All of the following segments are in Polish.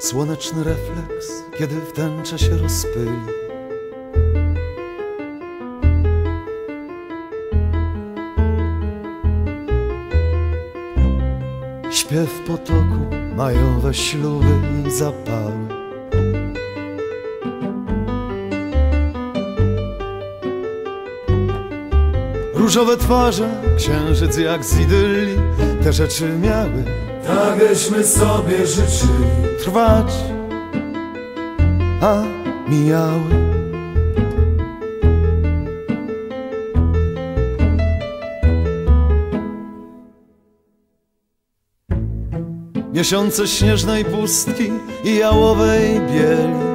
Słoneczny refleks, kiedy w tęcze się rozpyli. Śpiew potoku, majowe śluby i zapały. Różowe twarze, księżyc jak z idylli. Te rzeczy miały Takeśmy sobie życzyli trwać, a mijały. Miesiące śnieżnej pustki i jałowej bieli.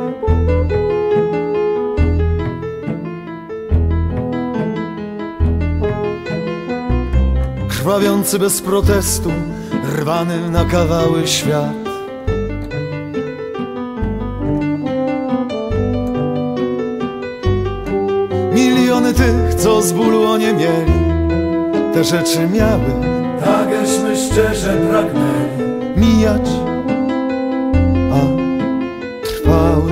Krwawiący bez protestu, rwany na kawały świat. Miliony tych, co z bólu nie mieli, te rzeczy miały Takeśmy szczerze pragnęli mijać, a trwały.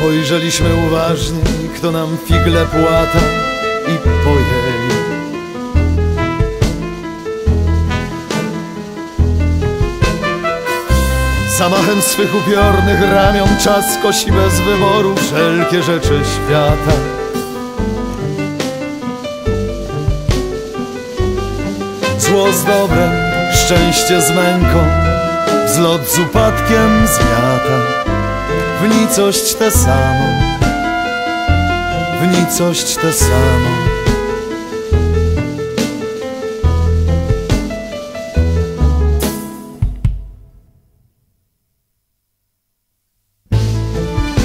Spojrzeliśmy uważnie, kto nam figle płata i pojęli. Zamachem swych upiornych ramion czas kosi bez wyboru wszelkie rzeczy świata. Zło z dobrem, szczęście z męką, wzlot z upadkiem zmiata w nicość tę samą, w nicość tę samą.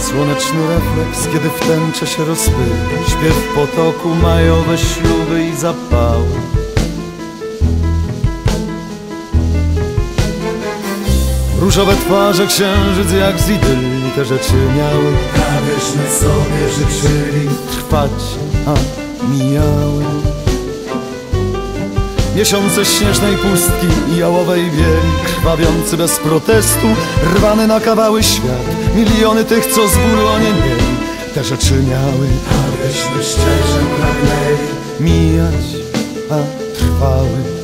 Słoneczny refleks, kiedy w tęcze się rozpyli Śpiew potoku, majowe śluby i zapały. Różowe twarze, księżyc jak z idylli Te rzeczy miały. Takeśmy sobie życzyli trwać, a mijały. Miesiące śnieżnej pustki i jałowej bieli Krwawiący bez protestu, rwany na kawały świat Miliony tych, co z bólu nie mieli Te rzeczy miały. Takeśmy szczerze pragnęli. Mijać, a trwały